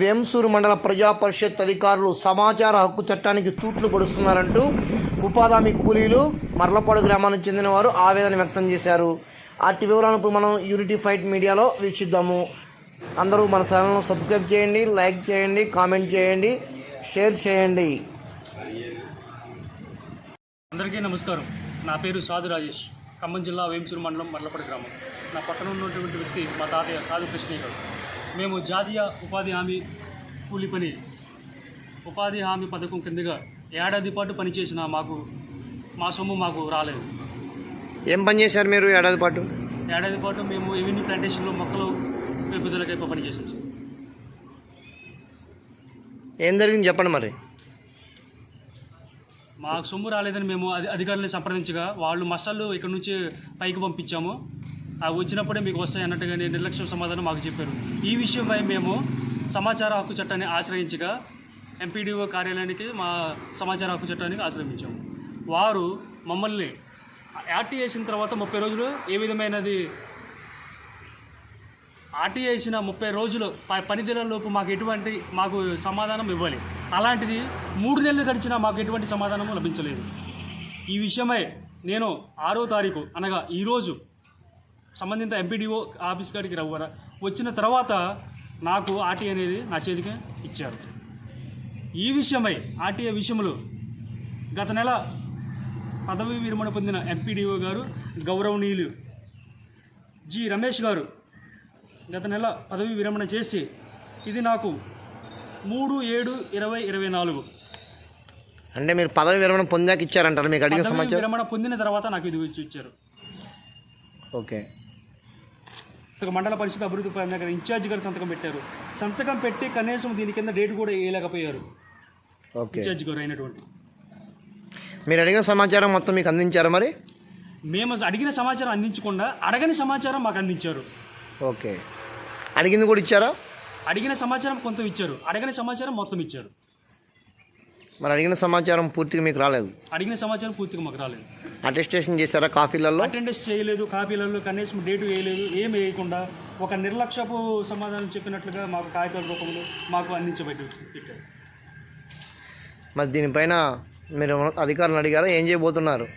వేంసూరు మండల ప్రజా పరిషత్ అధికారులు సమాచార హక్కు చట్టానికి తూట్లు పొడుస్తున్నారంటూ ఉపాధామి కూలీలు మర్లపాడు గ్రామానికి చెందిన వారు ఆవేదన వ్యక్తం చేశారు. అట్టి వివరాలను ఇప్పుడు మనం యూనిటీ ఫైట్ మీడియాలో వీక్షిద్దాము. అందరూ మన ఛానల్ను సబ్స్క్రైబ్ చేయండి లైక్ చేయండి కామెంట్ చేయండి షేర్ చేయండి. అందరికీ నమస్కారం. నా పేరు సాధు రాజేష్. ఖమ్మం జిల్లా వేంసూరు మండలం మర్లపడి గ్రామం. నా పక్కన ఉన్నటువంటి వ్యక్తి మా తాతయ్య సాధు కృష్ణయ్య గారు. మేము జాతీయ ఉపాధి హామీ కూలి పని ఉపాధి హామీ పథకం కిందగా ఏడాది పాటు పనిచేసిన మాకు మా సొమ్ము మాకు రాలేదు. ఏం పని చేశారు మీరు ఏడాది పాటు? ఏడాది పాటు మేము ఎవెన్యూ ప్లాంటేషన్లో మొక్కలు పెంపుదలకై పనిచేసాం సార్ ఏం జరిగింది చెప్పండి మరి. మాకు సొమ్ము రాలేదని మేము అధి అధికారులను సంప్రదించగా వాళ్ళు మసాలు ఇక్కడ నుంచి పైకి పంపించాము. వచ్చినప్పుడే మీకు వస్తాయి అన్నట్టుగానే నిర్లక్ష్యం సమాధానం మాకు చెప్పారు. ఈ విషయమై మేము సమాచార హక్కు చట్టాన్ని ఆశ్రయించగా ఎంపీడీఓ కార్యాలయానికి మా సమాచార హక్కు చట్టానికి ఆశ్రయించాము. వారు మమ్మల్ని ఆర్టీ వేసిన తర్వాత ముప్పై రోజులు ఏ విధమైనది? ఆర్టీ వేసిన ముప్పై రోజులు ప- మాకు ఎటువంటి మాకు సమాధానం ఇవ్వాలి. అలాంటిది మూడు నెలలు గడిచినా మాకు ఎటువంటి సమాధానము లభించలేదు. ఈ విషయమై నేను ఆరో తారీఖు అనగా ఈరోజు సంబంధిత ఎంపీడీఓ ఆఫీస్ గారికి రవ్వర వచ్చిన తర్వాత నాకు ఆర్టీ అనేది నా చేతికి ఇచ్చారు. ఈ విషయమై ఆర్టీఏ విషయంలో గత నెల పదవి విరమణ పొందిన ఎంపీడీఓ గారు గౌరవనీయులు జి. రమేష్ గారు గత నెల పదవి విరమణ చేసి ఇది నాకు మూడు ఏడు ఇరవై ఇరవై నాలుగు. అంటే మీరు పదవి విరమణ పొందాక ఇచ్చారంటారు మీకు అడిగిన విరమణ పొందిన తర్వాత నాకు ఇది ఇచ్చి ఇచ్చారు. ఓకే. మండల పరిషత్ అభివృద్ధి పైన దగ్గర ఇన్ఛార్జ్ గారు సంతకం పెట్టారు. సంతకం పెట్టి కనీసం దీని కింద డేట్ కూడా వేయలేకపోయారు. ఓకే. ఇన్ఛార్జ్ గారు అయినటువంటి. మీరు అడిగిన సమాచారం మొత్తం మీకు అందించారా మరి? మేము అడిగిన సమాచారం అందించకుండా అడగని సమాచారం మాకు అందించారు. ఓకే. అడిగింది కూడా ఇచ్చారా? అడిగిన సమాచారం కొంత ఇచ్చారు. అడగని సమాచారం మొత్తం ఇచ్చారు. మరి అడిగిన సమాచారం పూర్తిగా మీకు రాలేదు. అడిగిన సమాచారం పూర్తిగా మాకు రాలేదు. అటెస్టేషన్ చేశారా కాఫీలలో అటెండెన్స్ చేయలేదు కాపీలలో కనీసం డేటు వేయలేదు ఏం వేయకుండా ఒక నిర్లక్ష్యపు సమాధానం చెప్పినట్లుగా మాకు కాగితాల రూపంలో మాకు అందించబట్టి పెట్టారు. మరి దీనిపైన మీరు అధికారులను అడిగారా? ఏం చేయబోతున్నారు?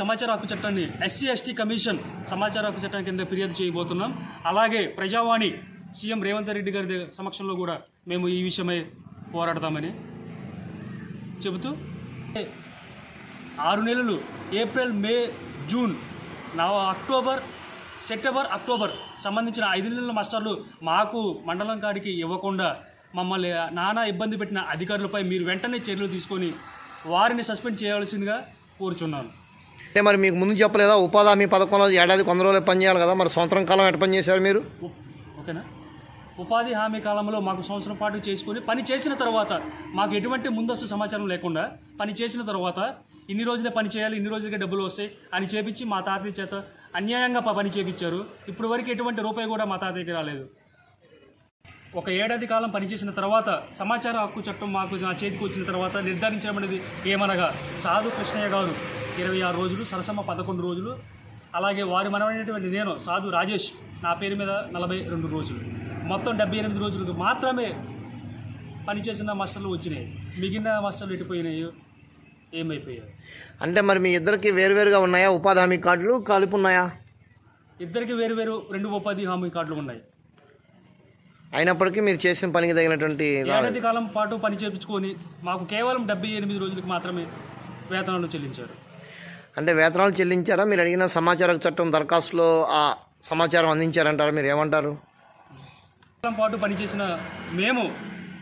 సమాచార హక్కు చట్టాన్ని ఎస్సీ ఎస్టీ కమిషన్ సమాచార హక్కు చట్టం కింద ఫిర్యాదు చేయబోతున్నాం. అలాగే ప్రజావాణి సీఎం రేవంత్ రెడ్డి గారి సమక్షంలో కూడా మేము ఈ విషయమై పోరాడతామని చెబుతూ ఆరు నెలలు ఏప్రిల్ మే జూన్ నా అక్టోబర్ సెప్టెంబర్ అక్టోబర్ సంబంధించిన ఐదు నెలల మాస్టర్లు మాకు మండలం కాడికి ఇవ్వకుండా మమ్మల్ని నానా ఇబ్బంది పెట్టిన అధికారులపై మీరు వెంటనే చర్యలు తీసుకొని వారిని సస్పెండ్ చేయవలసిందిగా కోరుచున్నాను. అంటే మరి మీకు ముందు చెప్పలేదా? ఉపాధి హామీ పథకంలో ఏడాది కొంత రోజులు పని చేయాలి కదా? మరి సంవత్సరం కాలం ఎట్ట పని చేశారు మీరు? ఓకేనా? ఉపాధి హామీ కాలంలో మాకు సంవత్సరం పాటు చేసుకొని పని చేసిన తర్వాత మాకు ఎటువంటి ముందస్తు సమాచారం లేకుండా పని చేసిన తర్వాత ఇన్ని రోజులే పని చేయాలి ఇన్ని రోజులకే డబ్బులు వస్తాయి అని చేపించి మా తాతయ్య చేత అన్యాయంగా పని చేపించారు. ఇప్పుడు వరకు ఎటువంటి రూపాయి కూడా మా తాతయ్యకి రాలేదు. ఒక ఏడాది కాలం పనిచేసిన తర్వాత సమాచార హక్కు చట్టం మాకు నా చేతికి వచ్చిన తర్వాత నిర్ధారించబడినది ఏమనగా సాధు కృష్ణయ్య గారు ఇరవై ఆరు రోజులు సరసమ్మ పదకొండు రోజులు అలాగే వారి మనమైనటువంటి నేను సాధు రాజేష్ నా పేరు మీద నలభై రెండు రోజులు. మొత్తం డెబ్బై ఎనిమిది రోజులకు మాత్రమే పనిచేసిన మాస్టర్లు వచ్చినాయి. మిగిలిన మాస్టర్లు ఎటుపోయినాయి ఏమైపోయాయి. అంటే మరి మీ ఇద్దరికి వేరువేరుగా ఉన్నాయా? ఉపాధి హామీ కార్డులు కలిపి ఉన్నాయా? ఇద్దరికి వేరు వేరు రెండు ఉపాధి హామీ కార్డులు ఉన్నాయి. అయినప్పటికీ మీరు చేసిన పనికి తగినటువంటి ఏడాది కాలం పాటు పని చేపించుకొని మాకు కేవలం డెబ్బై ఎనిమిది రోజులకు మాత్రమే వేతనాలు చెల్లించారు. అంటే వేతనాలు చెల్లించారా? మీరు అడిగిన సమాచార చట్టం దరఖాస్తులో ఆ సమాచారం అందించారంటారా? మీరు ఏమంటారు? కాలం పాటు పనిచేసిన మేము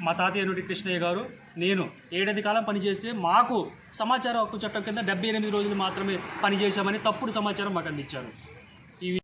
మా తాతయ్య నుండి కృష్ణయ్య గారు నేను ఏడాది కాలం పనిచేస్తే మాకు సమాచార హక్కు చట్టం కింద డెబ్బై ఎనిమిది రోజులు మాత్రమే పనిచేశామని తప్పుడు సమాచారం మాకు అందించారు.